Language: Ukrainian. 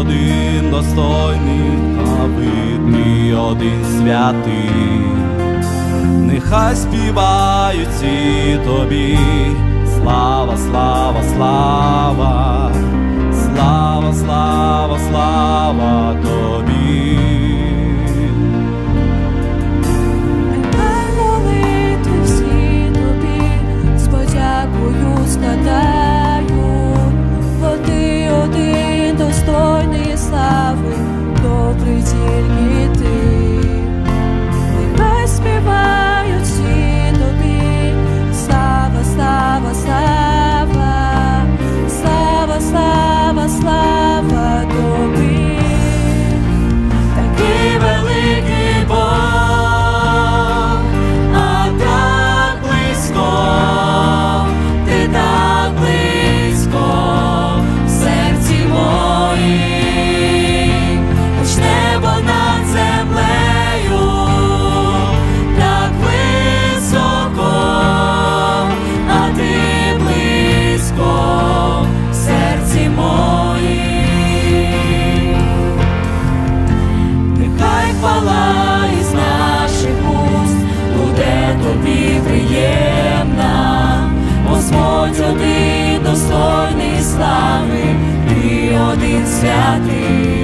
один достойний, а видний один святий, нехай співають ці тобі, слава, слава, слава, слава, слава, слава тобі. тільки ти. hacia ti.